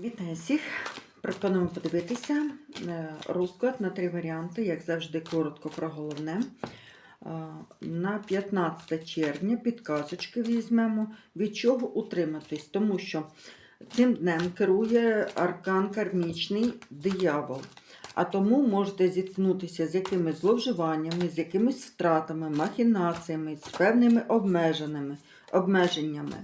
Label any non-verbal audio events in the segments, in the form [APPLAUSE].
Вітаю всіх! Пропоную подивитися е, розклад на три варіанти, як завжди, коротко про головне. Е, На 15 червня підказочки візьмемо, від чого утриматись, тому що цим днем керує аркан кармічний диявол. А тому можете зіткнутися з якимись зловживаннями, з якимись втратами, махінаціями, з певними обмеженнями,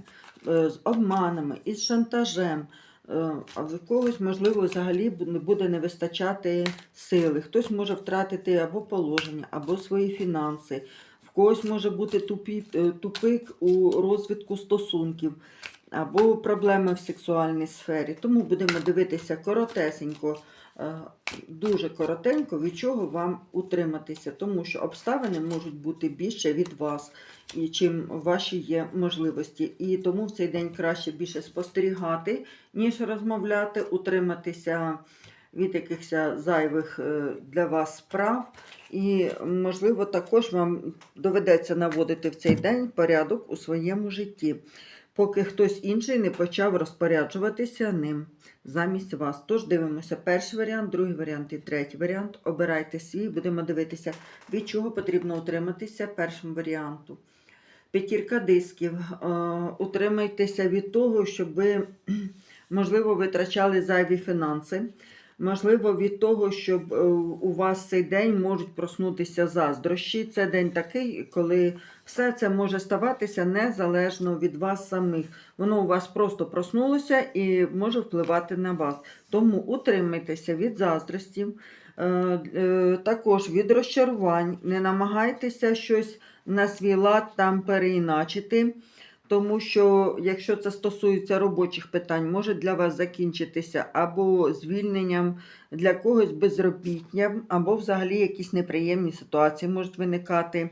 е, з обманами, із шантажем. Е, А в когось, можливо, взагалі буде не вистачати сили. Хтось може втратити або положення, або свої фінанси. В когось може бути е, тупик у розвитку стосунків, або проблеми в сексуальній сфері. Тому будемо дивитися коротесенько, дуже коротенько, від чого вам утриматися, тому що обставини можуть бути більше від вас, чим ваші є можливості. І тому в цей день краще більше спостерігати, ніж розмовляти, утриматися від якихось зайвих е, для вас справ. І, можливо, також вам доведеться наводити в цей день порядок у своєму житті, поки хтось інший не почав розпоряджуватися ним замість вас. Тож дивимося перший варіант, другий варіант і третій варіант. Обирайте свій, будемо дивитися, від чого потрібно утриматися першому варіанту. П'ятірка дисків. Е, Утримайтеся від того, щоб ви, [CLEARS THROAT] можливо, витрачали зайві фінанси. Можливо, від того, щоб е, у вас цей день можуть проснутися заздрощі. Це день такий, коли все це може ставатися незалежно від вас самих. Воно у вас просто проснулося і може впливати на вас. Тому утримайтеся від заздростів, е, е, також від розчарувань. Не намагайтеся щось на свій лад там переіначити. Тому що, якщо це стосується робочих питань, може для вас закінчитися або звільненням, для когось безробіттям, або взагалі якісь неприємні ситуації можуть виникати.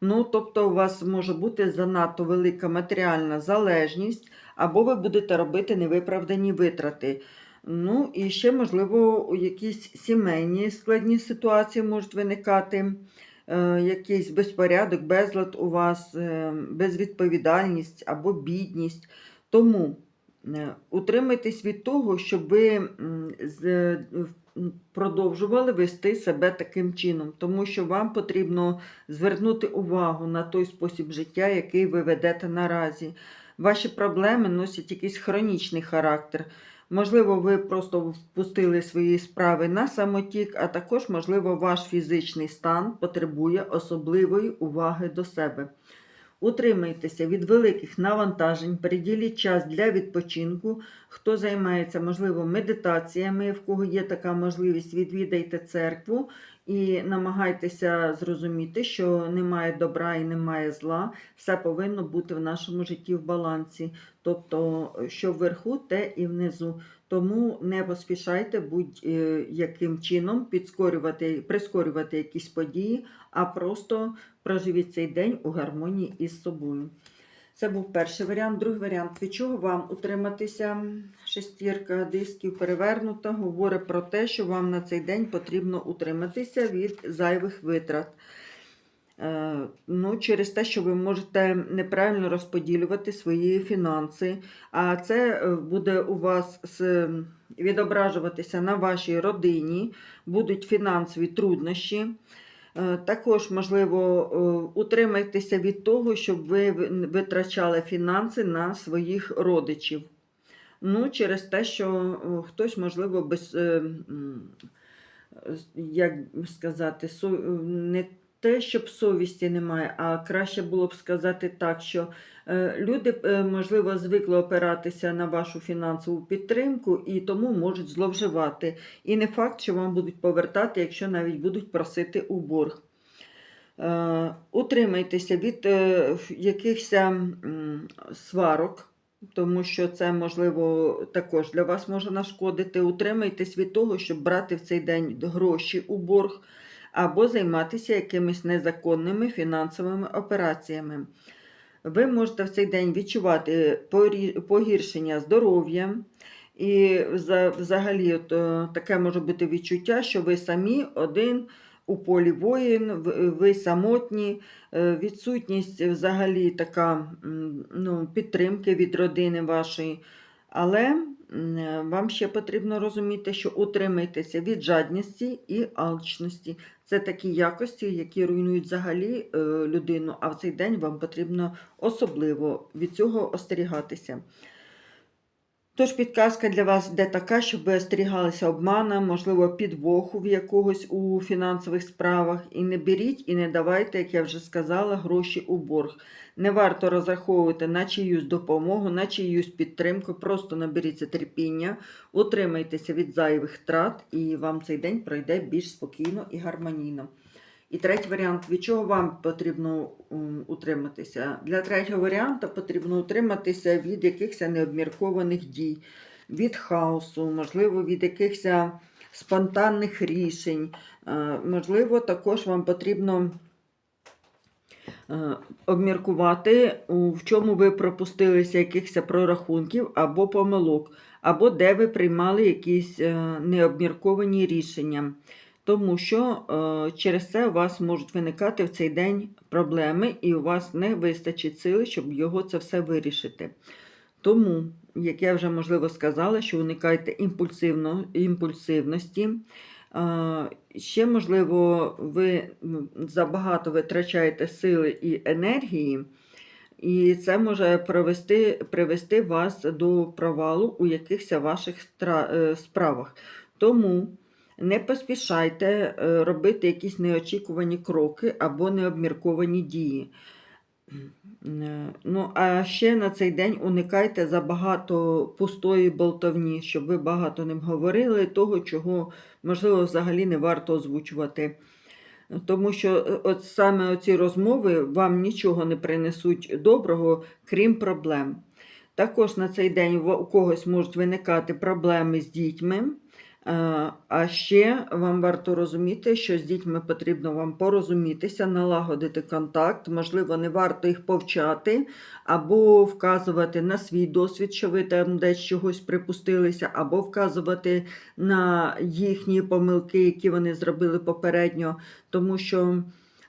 Ну, тобто, у вас може бути занадто велика матеріальна залежність, або ви будете робити невиправдані витрати. Ну, і ще, можливо, якісь сімейні складні ситуації можуть виникати якийсь безпорядок, безлад у вас, е, безвідповідальність або бідність. Тому е, утримайтесь від того, щоб ви е, продовжували вести себе таким чином, тому що вам потрібно звернути увагу на той спосіб життя, який ви ведете наразі. Ваші проблеми носять якийсь хронічний характер. Можливо, ви просто впустили свої справи на самотік, а також, можливо, ваш фізичний стан потребує особливої уваги до себе. Утримайтеся від великих навантажень, приділіть час для відпочинку. Хто займається, можливо, медитаціями, в кого є така можливість, відвідайте церкву і намагайтеся зрозуміти, що немає добра і немає зла. Все повинно бути в нашому житті в балансі. Тобто, що вверху, те і внизу. Тому не поспішайте будь-яким чином підскорювати, прискорювати якісь події, а просто проживіть цей день у гармонії із собою. Це був перший варіант. Другий варіант, від чого вам утриматися? Шестірка дисків перевернута, говорить про те, що вам на цей день потрібно утриматися від зайвих витрат. Е, Ну, через те, що ви можете неправильно розподілювати свої фінанси, а це е, буде у вас відображуватися на вашій родині, будуть фінансові труднощі. Е, Також, можливо, е, утримайтеся від того, щоб ви витрачали фінанси на своїх родичів. Ну, через те, що е, хтось, можливо, без, як сказати, не те, щоб совісті немає, а краще було б сказати так, що е, люди, е, можливо, звикли опиратися на вашу фінансову підтримку і тому можуть зловживати. І не факт, що вам будуть повертати, якщо навіть будуть просити у борг. Е, Утримайтеся від якихось сварок, тому що це, можливо, також для вас може нашкодити. Утримайтесь від того, щоб брати в цей день гроші у борг або займатися якимись незаконними фінансовими операціями. Ви можете в цей день відчувати погіршення здоров'я. І взагалі от, е, таке може бути відчуття, що ви самі один у полі воїн, ви самотні, е, відсутність взагалі така ну, підтримки від родини вашої. Але вам ще потрібно розуміти, що утримайтеся від жадності і алчності. Це такі якості, які руйнують взагалі е, людину, а в цей день вам потрібно особливо від цього остерігатися. Тож підказка для вас йде така, щоб ви остерігалися обмана, можливо, підвоху в якогось у фінансових справах. І не беріть і не давайте, як я вже сказала, гроші у борг. Не варто розраховувати на чиюсь допомогу, на чиюсь підтримку. Просто наберіться терпіння, утримайтеся від зайвих трат, і вам цей день пройде більш спокійно і гармонійно. І третій варіант, від чого вам потрібно утриматися? Для третього варіанту потрібно утриматися від якихось необміркованих дій, від хаосу, можливо, від якихось спонтанних рішень. Е, Можливо, також вам потрібно е, обміркувати, в чому ви пропустилися якихось прорахунків або помилок, або де ви приймали якісь е, необмірковані рішення. Тому що е, через це у вас можуть виникати в цей день проблеми, і у вас не вистачить сили, щоб його це все вирішити. Тому, як я вже можливо сказала, що уникайте імпульсивно, імпульсивності. Е, Ще, можливо, ви забагато витрачаєте сили і енергії, і це може привести, привести вас до провалу у якихось ваших е, справах. Тому не поспішайте е, робити якісь неочікувані кроки або необмірковані дії. Е, Ну, а ще на цей день уникайте забагато пустої болтовні, щоб ви багато не говорили того, чого, можливо, взагалі не варто озвучувати. Тому що е, от саме оці розмови вам нічого не принесуть доброго, крім проблем. Також на цей день у когось можуть виникати проблеми з дітьми. Е, А ще вам варто розуміти, що з дітьми потрібно вам порозумітися, налагодити контакт. Можливо, не варто їх повчати, або вказувати на свій досвід, що ви там десь чогось припустилися, або вказувати на їхні помилки, які вони зробили попередньо, тому що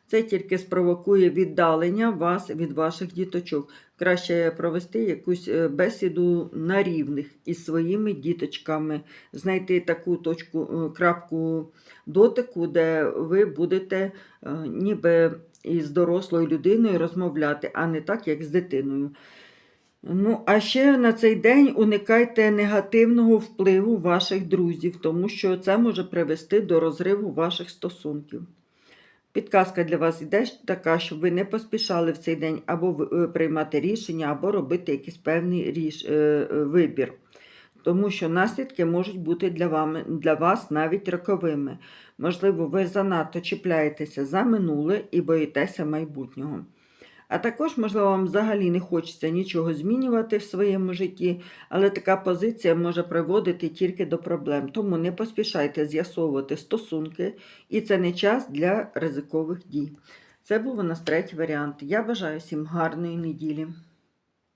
це тільки спровокує віддалення вас від ваших діточок. Краще провести якусь е, бесіду на рівних із своїми діточками, знайти таку точку, е, крапку дотику, де ви будете е, ніби із дорослою людиною розмовляти, а не так, як з дитиною. Ну, а ще на цей день уникайте негативного впливу ваших друзів, тому що це може привести до розриву ваших стосунків. Підказка для вас йде така, щоб ви не поспішали в цей день або е, приймати рішення, або робити якийсь певний ріш, е, е, вибір. Тому що наслідки можуть бути для, вам, для вас навіть роковими. Можливо, ви занадто чіпляєтеся за минуле і боїтеся майбутнього. А також, можливо, вам взагалі не хочеться нічого змінювати в своєму житті, але така позиція може приводити тільки до проблем. Тому не поспішайте з'ясовувати стосунки, і це не час для ризикових дій. Це був у нас третій варіант. Я бажаю всім гарної неділі.